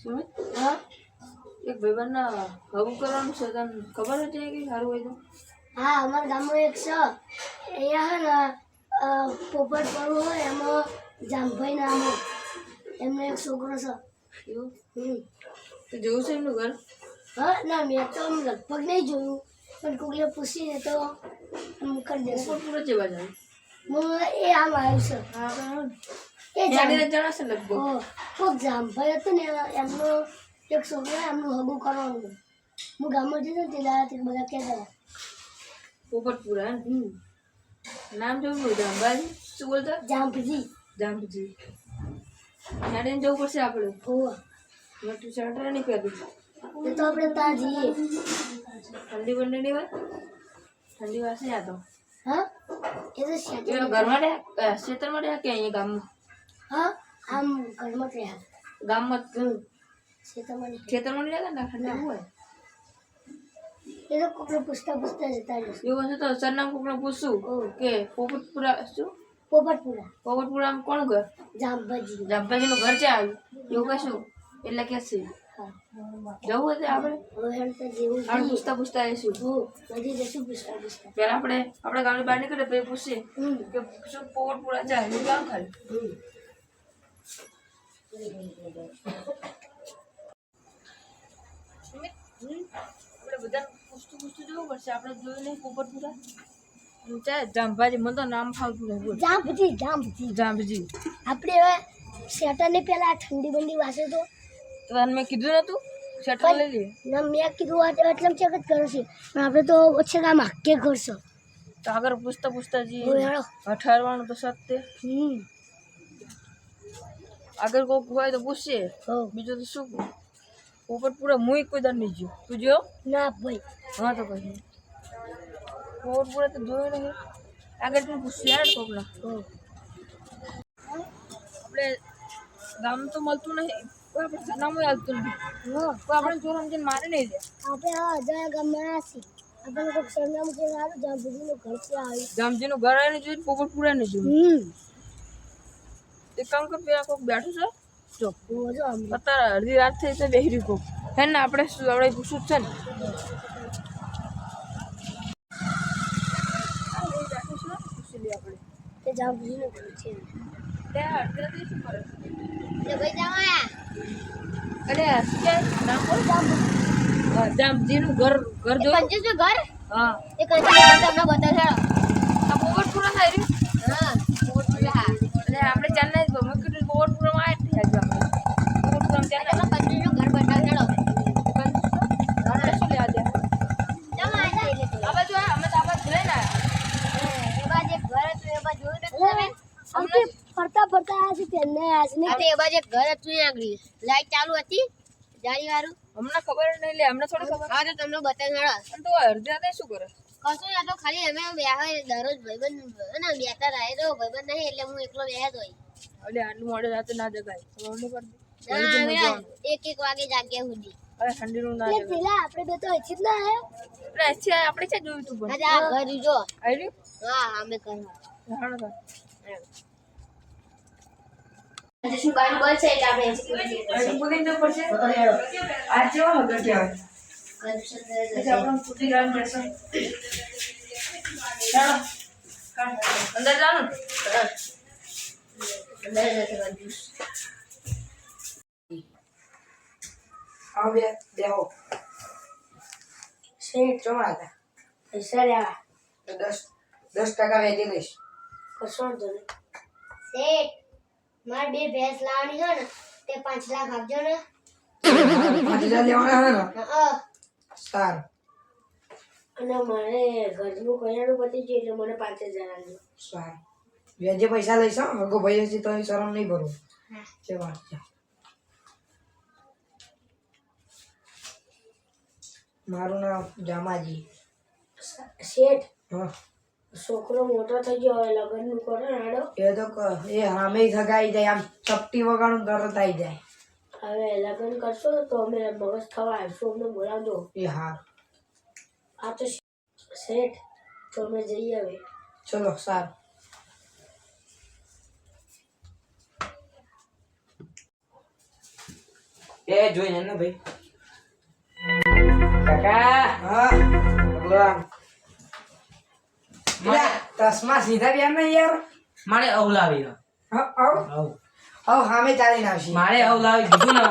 સુમિત હા? એક ભાઈબંધના હવું કરવાનું છે તને ખબર હતી કે સારું હોય તો? હા અમારા ગામમાં એક છે. અહીંયા હે ને પોપટ પડવું હોય એમાં જામભાઈ નામ એમનો એક છોકરો છે. એવું? હમ. જોયું છે એમનું ઘર? હા ના મેં તો લગભગ નહીં જોયું. પણ કોઈને પૂછીને તો કરી દેશે. પૂરો જેવા જાય હું એ આમ આવ્યું છે. હા બરાબર. એ જાણીને જણાશે લગભગ. કોક જામભાઈ હતો ને એમનો એક છોકરો એમનું હગું કરવાનું. હું ગામમાં જતો તે દાડાથી બધા કહેતા હતા. પોપટપુરા નામ જોયું અંબાજી? શું બોલતા? જામભજી જામજી જાણીને જવું પડશે આપણે. હોવા. મોટું શર્ટ નહીં પહેરવું એ તો આપણે ત્યાં જઈએ. ઠંડી બંડી વાત ઠંડી વાસે આ તો. હા? એ તો ઘરમાં રહ્યા ખેતરમાં રહ્યા કે અહીંયા ગામમાં? હા આમ ઘરમાં જ રહ્યા. ગામમાં ખેતરમાં. ખેતરમાં નહીં ને ઠંડી હોય? એ તો કોકને પૂછતા પૂછતા જતા રહેશે. એવું હશે તો સરનામ કોકને પૂછશું કે પોપટપુરા શું? પોપટપુરા. પોપટપુરામાં કોણ ઘર? જામભાજી જામભાજીનું ઘર છે આવ્યું એવું કશું? એટલે કે છે. જવું હતું આપણે. પૂછતા પૂછતા આવીશું. પહેલા આપણે આપણે ગામની બહાર નીકળે પછી પૂછીએ કે શું પોપટપુરા જાય આવ્યું ગામ ખાલી? આપણે બધા પૂછતું પૂછતું જવું પડશે. આપણે જોયું નહીં પોપટપુરા? ચાલ મને તો નામ ફાવતું નહીં બોલ. જામભજી જામભજી. આપણે હવે શેટરને પહેલા ઠંડી બંડી વાસે તો. તને મેં કીધું નતું? શેટર લઈ ના મેં કીધું આ તો એટલમ ચેક જ કરો છે. પણ આપણે તો ઓછે કામ કરશો તો આગળ પૂછતા પૂછતા જઈએ. અઠારવાનું તો સત્ય. હમ. આગળ કોઈક હોય તો પૂછશે બીજું તો શું પોપટપુરા મુઈ કોઈ દર નહીં જોયું તું જો ના ભાઈ હા તો પછી પોપટપુરા તો જોયું નહીં આગળ તું પૂછશે યાર કોકના આપણે ગામ તો મળતું નહીં આપણે સરનામું આવતું નથી કોઈ આપણે ચોર સમજીને મારે નહીં દે આપણે હા અજાયા ગામમાં છીએ આપણે કોઈક સરનામું કે સારું જામભજીનું ઘર છે આવ્યું જામજીનું ઘર આવીને જોયું પોપટપુરા ને જોયું એક કામ કર પેલા કોક બેઠું છે. જો આમ અત્યારે અડધી રાત થઈ છે બેહી રહ્યું કોક. હે ને આપણે શું આપણે પૂછવું છે ને. છે છે. તે અડધી રાતે શું કરે? તે ભાઈ જામાયા અરે કે નામ બોલ. હા, જામજીનું ઘર ઘર જોયું? કંજૂસનું ઘર? હા. એ ઘર તમને લાઈટ ચાલુ હતી. જાળી વાળું હમણાં ખબર નહીં લે હમણાં થોડી ખબર. હા તો તમને બતાવી અને તો અડધી તે શું કરે? કશું ના તો ખાલી અમે બેહા દરરોજ ભાઈબંધ ના બેતા રહે તો ભાઈબંધ નહીં એટલે હું એકલો બેહ્યા તો એટલે આટલું મોડે રાતે ના જગાય. ખબર નહીં પડતી. એક એક વાગે જાગ્યા સુધી. અરે ઠંડીનું ના પેલા આપણે બે તો હજી ના આવ્યા. એટલે આપણે છે જોયું તું પણ? આ ઘર જો. આવી હા અમે ઘર રહ્યું તો શું ગાડી બોલ છે એટલે આપણે હજી પૂરી જવું પડશે. આ જેવો હગર કહેવાય પછી આપણે પૂરી ગામ જશે ચાલો. અંદર જાનું આવો બે બેહો શેઠ ચોમા હતા પૈસા દસ દસ ટકા વેચી દઈશ. કશો વાંધો નહીં. શેઠ મારે બે ભેંસ લાવવાની છે ને તે પાંચ લાખ આપજો ને. પાંચ હજાર લેવાના હે ને સાર. અને મારે ઘરનું કરિયાણું પતી ગયું એટલે મને પાંચ હજાર આપજો. સાર. વ્યાજે પૈસા લઈશ અગો ભાઈ હશે તો શરમ નહીં ભરું. છે વાત છે. મારું નામ જામાજી. શેઠ? હા. છોકરો મોટો થઈ ગયો હવે લગ્નનું કરો ને હાડો એ તો ક- એ હામે સગાઈ જાય આમ ચપટી વગાડું તરત આવી જાય. હવે લગ્ન કરશો તો અમે મગજ ખાવા આવીશું અમને બોલાવજો. એ હા. આ તો શેઠ તો અમે જઈએ હવે ચલો સારું. એ જોઈને ને ભાઈ. કાકા હા. પકડો ચશ્મા સીધા બેન ને યાર. મારે અવલાવી હે. હા આવ? અવ. આવ સામે આવશે. મારે અવલાવી કીધું ને.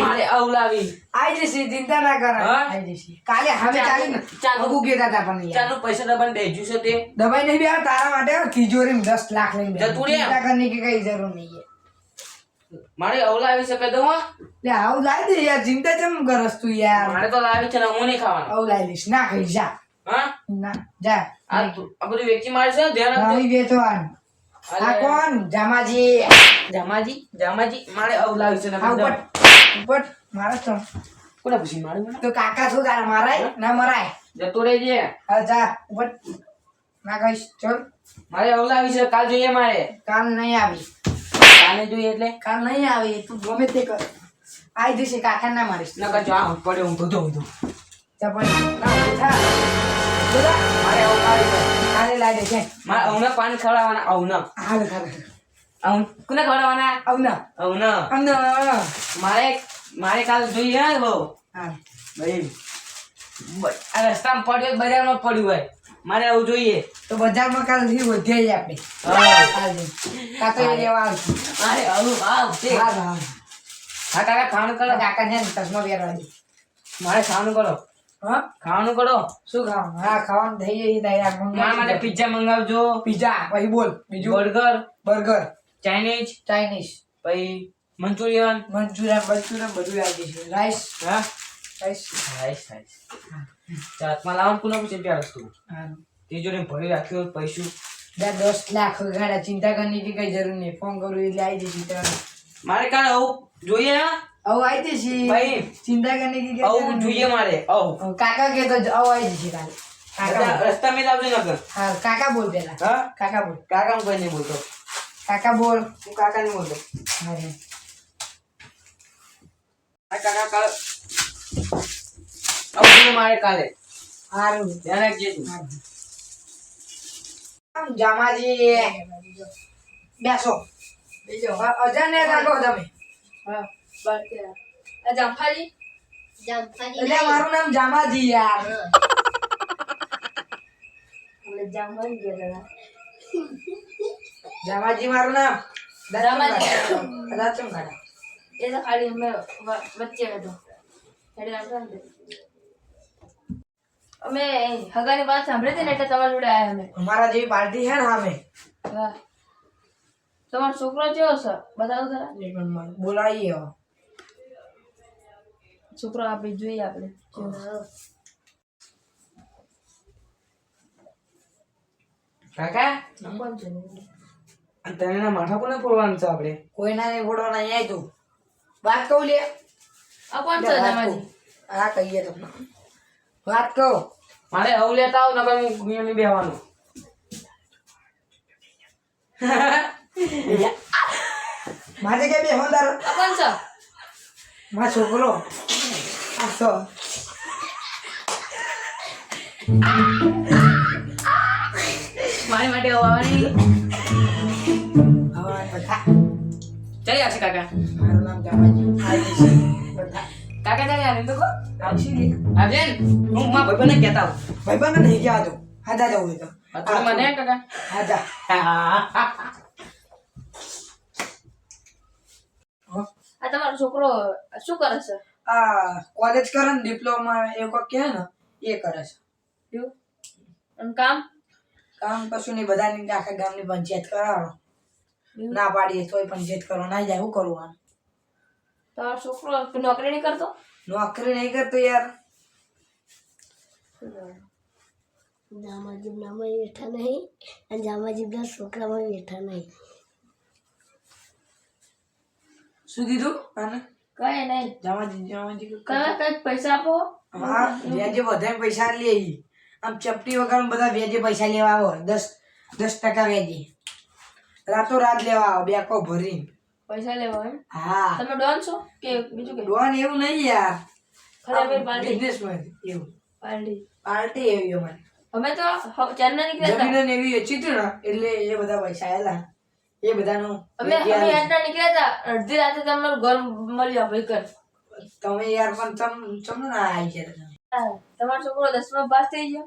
મારે અવલાવી આઈ જશે ચિંતા ના કર. હા? આઈ જશે. કાલે હામે ચાલી ચાલો. અગુ કહેતા હતા પણ ચાનું પૈસા દબાણ દેજુ છે તે. દબાઈ નહીં બે તારા માટે તિજોરી દસ લાખ લઈને. જતું રે. ચિંતા કરની કે કઈ જરૂર નહીં. મારે અવલાવી શકે તો હું. લે આવું લાવી દે યાર ચિંતા કેમ કરસ તું યાર. મારે તો લાવી છે ને હું નહીં ખાવાનું. આવું લાવી દઈશ. ના ખાઈ જા. હા? ના જા. આ બધું વેચી મારે છે ધ્યાન રાખજો. નહીં વેચવાનું. આ કોણ? જામાજી. જામાજી? જામાજી? મારે અવલાવી છે ને ઉપર ઉપર મારા તો. કોને પૂછી મારે તો કાકા શું તારા મારાય? ના મરાય. જતો રહેજે. હા જા ઉપર ના કહીશ ચલ. મારે છે કાલ જોઈએ મારે. કાલ નહીં આવી. કાલે જોઈએ એટલે? કાલ નહીં આવી. તું ગમે તે કર. આઈ જશે કાકા ના મારીશ. નકર જો આ પડ્યો હું ધોધો ધોધો. ચપડ ના ઉઠા મારે કાલે લાઈ દે મારે અવને પાન ખવડાવવાના. અવને હાલ ખાલ અવન કોને ખવડાવવાના? આવ ના અવને મારે મારે કાલ જોઈએ હા બહુ. હા ભાઈ આ રસ્તામાં પડ્યો બજારમાં પડ્યું હોય? મારે આવું જોઈએ. તો બજારમાં કાલથી વધ્યા જ આપણે લેવા આવશે. મારે આવું તે હા કાકા ખાવાનું કરો. કાકા ને ચશ્મા પહેરવા દે. મારે ખાવાનું કરો. હા? ખાવાનું કરો. શું ખાવાનું? હા ખાવાનું થઈ જઈ મારા માટે પિઝા મંગાવજો. પીઝા પછી બોલ બીજું? બર્ગર બર્ગર ચાઇનીઝ ચાઇનીઝ પછી મંચુરિયન. મંચુરિયન મંચુરિયન બધું આવી જશે રાઈસ હા? રાઈસ રાઈસ રાઈસ ચાટમાં લાવવાનું કોને પૂછે ત્યાં વસ્તુ ત્રીજો ને ભરી રાખ્યો પૈસું. બે દસ લાખ ગાડા ચિંતા કરવાની કઈ જરૂર નહીં. ફોન કરું એટલે આવી જશે મારે કાલે આવું જોઈએ હા? આવું આવી જશે. ભાઈ ચિંતા કરવાની કે આવું જોઈએ મારે આવું. કાકા કે તો આવું આવી જશે કાલે. કાકા રસ્તા મેં લાવજો નકર. હા કાકા બોલ પેલા હા? કાકા બોલ. કાકા હું કોઈ નહીં બોલતો. કાકા બોલ. હું કાકા નહીં બોલતો. હા આ કાકા કાલ આવું મારે કાલે. હારું. ધ્યાન રાખજે જામાજી. બેસો. બેસો અજાને રાખો તમે. હા બસ ત્યાં. આ જામફળી એટલે મારું નામ જામાજી યાર. ગયા જામાજી મારું નામ. જામાજી. દાચમ કાકા એ તો ખાલી અમે વચ્ચે હતો. એટલે આવતા અમે હગાની વાત સાંભળી હતી ને એટલે તમારા જોડે આવ્યા અમે. અમારા જેવી પાર્ટી છે ને અમે હા. તમારો છોકરો કેવો છે? બતાવો જરા. એક નંબર બોલાવીએ છોકરો આપણે જોઈએ આપણે. કાકા? આ છે આ તને માથા કોને ફોડવાનું છે આપણે કોઈના નહીં ફોડવાના અહીંયા તું. વાત કહું લે. આ કોણ છે હા કહીએ તમને વાત કહું. મારે આવું લેતા આવ નકર હું ગુણ્યાની બેહવાનું. મારે કે બે હોંદાર કોણ છો? મા છોકરો. આ મારી માટે આવવાની? ચાલી આવશે કાકા. મારું નામ જશે કાકા ચાલી આવે તો કો. આવશે આવજે હું મારા ભાઈબંધને કહેતા આવું ભાઈબંધ નહીં ગયા તો હાજા જવું હોય તો. મને હે, હા હાજા આ તમારો છોકરો શું કરે છે? આ કોલેજ કરે ને ડિપ્લોમા એ કોઈ કહે ને એ કરે છે. એવું? અને કામ? કામ કશું નહીં બધાની આખા ગામની પંચાયત કરાવો. ના પાડીએ તોય પંચાયત કરો ના જાય શું કરવાનું? તમારો છોકરો નોકરી નહીં કરતો? નોકરી નહીં કરતો યાર. જામાજી નામાં બેઠા નહીં અને જામાજી ના છોકરામાં બેઠા નહીં. શું કીધું? આને? કઈ નહીં જમાજી જમાજી કે- કઈ કઈ પૈસા આપો? હા વ્યાજે બધા પૈસા લે આમ ચપટી વગર બધા વ્યાજે પૈસા લેવા આવો. દસ દસ ટકા વ્યાજે. રાતો રાત લેવા આવો બેકો ભરીને. પૈસા લેવા એમ? હા. તમે ડોન છો? કે બીજું કે ડોન એવું નહીં યાર. ખરેખર પાર્ટી. બિઝનેસમેન એવું. પાર્ટી. પાર્ટી એવી અમારી. અમે તો ચેન્નઈ નીકળ્યા જમીન એવી વેચી હતી ને એટલે એ બધા પૈસા આવેલા એ બધાનું અમે અમે આટલા નીકળ્યા હતા. અડધી રાતે તમારું ઘર મળ્યું ભાઈ કર તમે યાર પણ ચમ ચમ ના આવી ગયા તમે. તમારો છોકરો દસમા પાસ થઈ ગયો?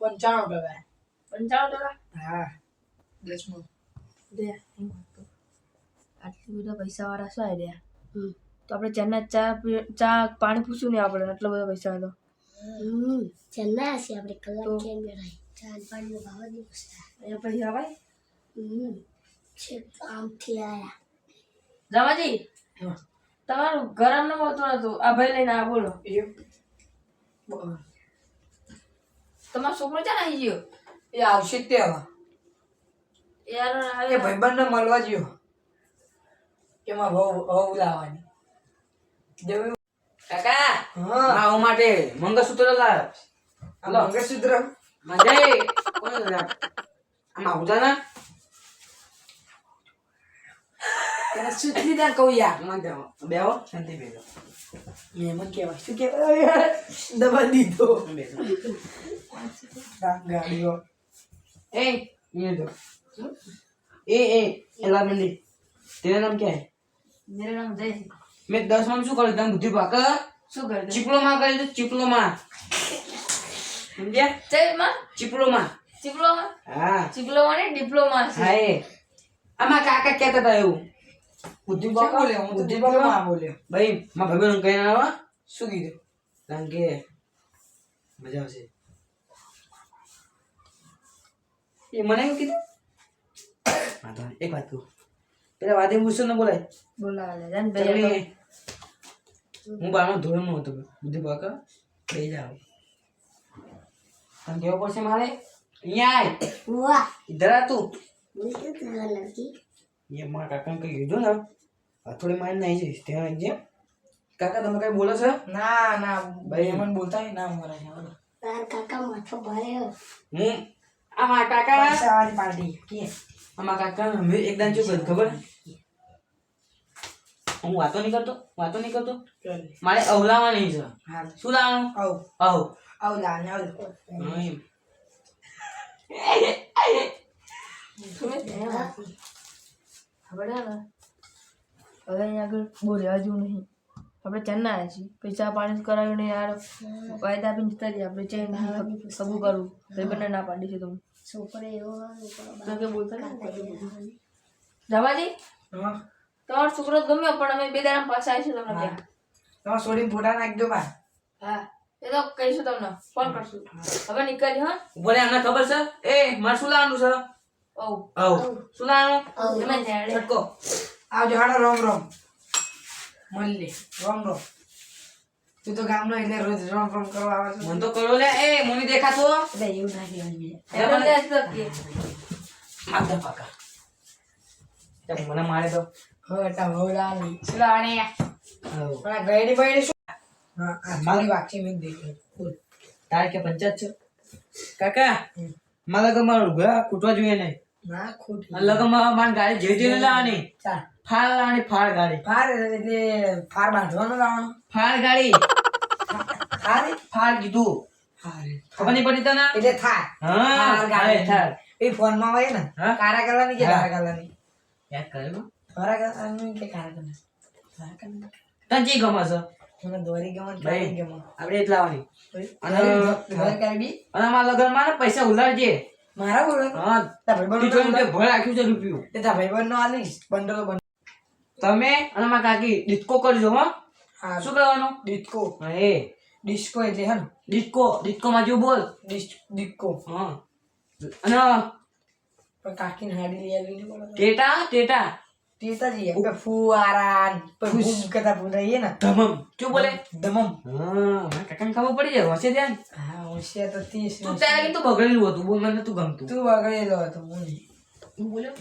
પંચાણું ટકા. પંચાણું ટકા? હા દસમું. દે આટલી બધા પૈસા વાળા શું આઈડિયા હમ. તો આપણે ચાના ચા પી- ચા પાણી પૂછ્યું ને આપણે એટલો બધો પૈસા હતો હમ ચેન્નાઈ હશે આપણે કલાક કેમ બેઠા ચાર પાણીનો ભાવ જ નહીં પૂછતા. એ પૈસા ભાઈ? હમ. આમથી આયા રામાજી તમારું ગરમ ન હોતું નતું આ ભાઈ લઈને આ બોલો. તમારો છોકરો ક્યાં આવી ગયો? એ આવશે તે હવે. યાર એ ભાઈબંધને મળવા ગયો એમાં વહુ વહુ લાવવાની. જેવું કાકા હા. માટે મંગળસૂત્ર લાવ આ મંગળસૂત્ર? મજે કોને લાવ. આમાં ઉજાના ini dan kau ya, mang dia, beo, nanti beo. Ini mang kau, itu kau, dah mandi tu. Tak, enggak beo. Eh, ini tu. Eh, eh, elam ini. Tiada nama kau. Mere nama Jay. Mere dah semua suka dengan budi baka. Suka. Ciplo mah kau itu ciplo mah. Nanti ya. Jay mah. Ciplo mah. Ciplo mah. Ah. Ciplo mah ni diploma. Hai. Ama kakak kata tahu. બુદ્ધિ બોલ્યો હું તો બુદ્ધિ માં બોલે. ભાઈ મારા ભાઈ કહીને આવો? શું કીધું? કારણ કે મજા આવશે. એ મને એવું કીધું. વાંધો એક વાત કહું. પેલા વાદે ન બોલાય. બોલાવે હું બારમાં ધોરણમાં હતો બુદ્ધિ બાકા બે જાવ તને કેવો પડશે મારે? અહીંયા આય. ઇધર આ તું. બોલ એ મારા કાકાને કઈ કીધું ને થોડી મારી નાઈ જઈશ. ત્યાં રાખજે કાકા તમે કઈ બોલો છો? ના ના ભાઈ. એમને બોલતા નહીં. ના મરા છે તાર કાકા માથો ભર્યો. હું આ મારા કાકા? સવારી પાર્ટી. કે? આ મારા કાકા? અમે એકદમ શું કર્યું ખબર? હું વાતો નહીં કરતો વાતો નહીં કરતો. મારે અવલાવાની છે. હા શું લાવવાનું? આવ. આવ. આવ. લા ને આવ હવે અહીંયા આગળ બહુ રહેવા જેવું નહીં. આપણે ચેન્નાઈ આવ્યા છીએ. પૈસા પાણી કરાવ્યું નહીં યાર વાયદા આપીને જતા રહીએ આપણે. ચેન સબું કરવું ભાઈ બંને ના પાડી છે તમે છોકરો એવો બોલતા ના હા. તમારો છોકરો ગમ્યો પણ અમે બે દાડા પાછા આવીશું તમને ત્યાં. તમારે છોડીને ફોટા નાખજો બા. હા. એ તો કહીશું તમને. ફોન કરશું. હવે નીકળી હા. બોલે અમને ખબર છે? એ મારે શું લાવવાનું છે? ઓ અવ શું લાવવાનું તમે ત્યાં છટકો. આવજો હાડો રોમ રોમ. મળી રોમ રોમ. તું તો ગામનો એટલે રોજ રોમ રોમ કરવા આવે છે. મને તો કરો લે. એ મને દેખાતો? એટલે એવું ના કહેવાય માધા પાકા. ચાલ, મને મારે તો. હવે હોલાની સુલાણી અવ. પણ આ ગયડી બયડી શું? હા આ મારી વાક્ષી મેં દેખી. તાર તારે કે પંચાયત છો? કાકા મારા લગનમાં રૂગા કૂટવા જોઈએ નહીં ના ખોટી લગનમાં મારી ગાડી જે જે લાવવાની. ફાળ લાવવાની ફાળ ગાડી. ફાળ એટલે બાંધવાનો લાવવાનો. ફાળ ગાડી. ફાળ કીધું. ફાર ખબર નહીં પડી તને? એટલે થાર હા ગાડી. થાળ, થાળ. એ ફોનમાં હોય ને કારા કલરની કે યાદ કરેલું ધારા કલરની કે કારા કલરની તને જે ગમે છે? મને દોરી ભાઈ. કાળી ગમે. આપણે જ લાવવાની અને દોરી અને અમારા લગનમાં ને પૈસા ઉલાડજે. મારા બોલો હા તું જોઈને નંબર? ભળ રાખ્યું છે રૂપિયું એ તારા ભાઈબંધનો આલીશ બંડલો બંધ તમે અને મારા કાકી ડિસ્કો કરજો હો. હા શું કરવાનું? ડિસ્કો. હા, એ. ડિસ્કો એટલે હે ને ડિસ્કો ડિસ્કો માં જો બોલ. Dis disco. હા. અને કાકી કાકીને હાડી લઈ આવી બોલો ટેટા ટેટા. ટેતાજી આપણે ફુવારા ને પછી ફૂસ. ફૂમ રહીએ ને ધમમ શું બોલે દમમ હા કાકાને ખબર પડી જાય હશે ધ્યાન હા હોશિયાર તો ત્રીસ તું ત્યારે કીધું બગડેલું હતું બોલ મને તું ગમતું તું બગડેલો હતો હું હું બોલ્યો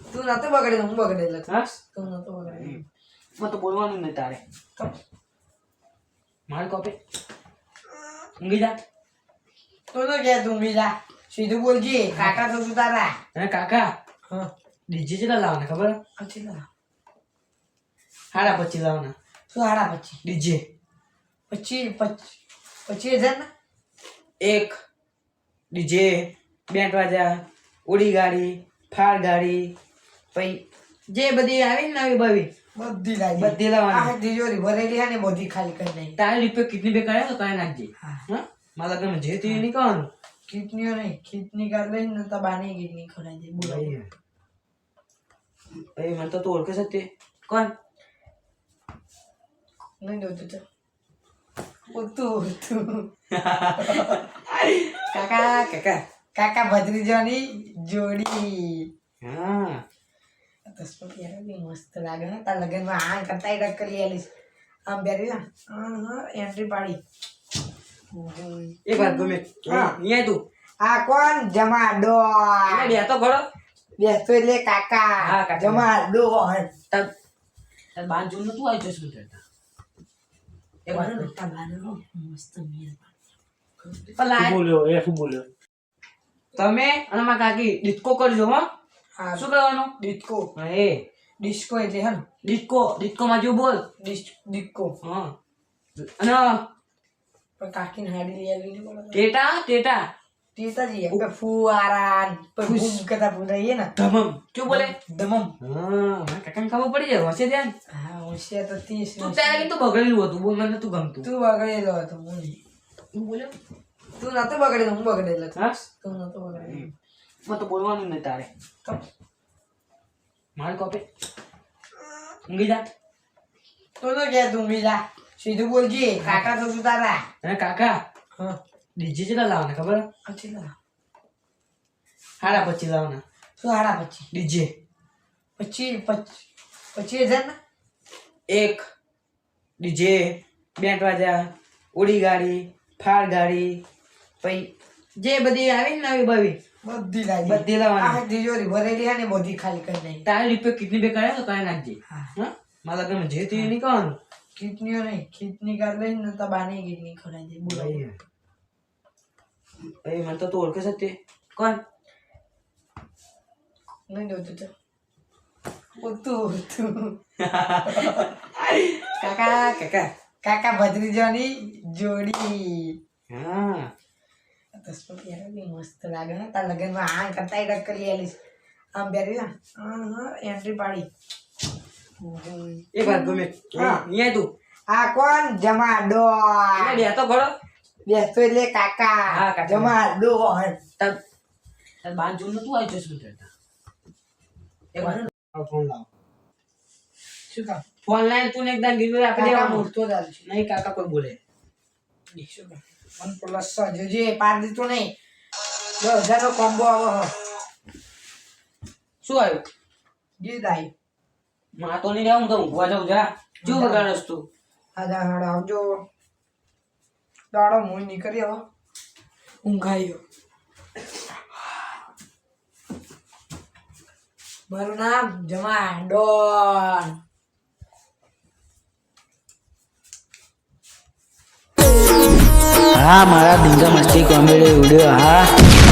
તું નતો બગડેલો હું બગડેલો હા તું નતો બગડેલો મને તો બોલવાનું નહીં તારે તો મારી કોપી ઊંઘી જા તું તો કે તું બીજા સીધું બોલજે કાકા તો તું તારા અને કાકા હા ડીજે કેટલા લાવવાના ખબર પછી ના સાડા પચીસ લાવવાના શું હાડા પછી ડીજે પચીસ પચીસ પછી હજાર ના એક ડીજે બેન્ટ વાજા ઉડી ગાડી ફાળ ગાડી પછી જે બધી આવી ને નવી બવી બધી લાવી બધી લાવવાની આ તિજોરી ભરેલી છે ને બધી ખાલી કરી નાખી તારે રૂપિયા કિડની બે કર્યા તો કાંઈ નાખજે હા. મારા લગ્નમાં જે થયું નીકળવાનું કિડની કિડનીઓ નહીં કિડની કાઢ લઈને તો બાની કિડની ખવડાવી જાય બોલો ભાઈ મને તો તું ઓળખે છે તે. કોણ? નહીં જોતું તો ઉતું ઉતું કાકા કાકા કાકા ભત્રીજાની જોડી. હા. તસ્મો યાર બી મસ્ત લાગે ને. તાર લગનમાં આ કરતા ડક કરી આલીશ. આમ બેરી ના હા એન્ટ્રી પાડી. એક વાત ગમે. હા. અહીંયા તું. આ કોણ? જમાડો. બે તો ખરો બેસતો એટલે હા, કાકા. કાકા. જમાડો તબ તબ બાન જોઈને તું આવી જઈશ બેટા એક વાત કહું. મસ્ત મેલ પણ લાય- તમે અને મારા કાકી ડિસ્કો કરજો હો. હા. શું કરવાનું? ડિસ્કો. હા, એ. ડિસ્કો એટલે હે ને ડિસ્કો. ડિસ્કો માં જેવું બોલ. Dis disco. હા. અને પણ કાકીને હાડી લઈ આવી ને બોલો ટેટા. ટેટા ટીતાજી આપણે ફુવારા પર બૂમ કરતા પૂરાઈએ ને ધમમ શું બોલે દમમ હા કાકાને ખબર પડી જાય હોશે ધ્યાન હા હોશિયાર તો ત્રીસ તું ત્યારે તો બગડેલું હતું બોલ મને નતું ગમતું તું બગડેલો હતો હું નહીં. તું બોલ્યો તું નતો બગડેલો હું બગડેલો હા તું નતો બગડેલો મને તો બોલવાનું નહીં તારે તો મારે કોપે ઊંઘી જા તું તો કે તું બીજા સીધું બોલજી કાકા તો તું તારા અને કાકા હા ડીજે કેટલા લાવવાના ખબર પછી લા સાડા પચીસ લાવવાના શું હાડા પછી ડીજે પછી પચ- પચીસ હજાર ના એક ડીજે બેન્ટ વાજા ઉડી ગાડી ફાળ ગાડી પછી જે બધી આવી ને આવી બવી બધી લાવી બધી લાવવાની તિજોરી ભરેલી બધી ખાલી કરી નાખી તારે રૂપિયા કિડની બે કરે તો કાંઈ નાખજે હા મારા લગ્નમાં જે એ નહીં કિડનીઓ નહીં કિડની કાઢ લઈને તો બાની કિડની ખવડાવી દે બોલો ભાઈ મને તો તું ઓળખે છે તે. કોણ? નહીં જોતું તો ઉતું ઉતું કાકા કાકા કાકા ભત્રીજાની જોડી. હા. તસ્મો પહેરો બી મસ્ત લાગે ને. તાર લગનમાં આ કરતા ડક કરી આલીશ આમ બેરી ના હા એન્ટ્રી પાડી. એક વાત ગમે. હા. અહીંયા તું. આ કોણ? જમાડો. બે તો ખરો બેસતો એટલે હા, કાકા. કાકા. જમાડો તાર તાર બાન જોઈને તું આવી જઈશ બેટા એક વાત. ફોન લાવ શું કામ? ફોન લાઈન તું એકદમ કાકા દેવાનું. નહીં કાકા કોઈ બોલે. શું વન પ્લસ જોજે પાર દીધું નહીં. દસ હજાર નો કોમ્બો આવો શું આવ્યું? ગીત આવી માં તો નહીં જાઉં તો ઊંઘવા જાઉં જા. શું બગાડસ તું આજા હાડા આવજો. દાડો મુઈ નીકળી આવો. ઊંઘાયો. મારું નામ જમા ડોન. હા મારા ડિંગા મસ્તી કોમેડી વીડિયો હા.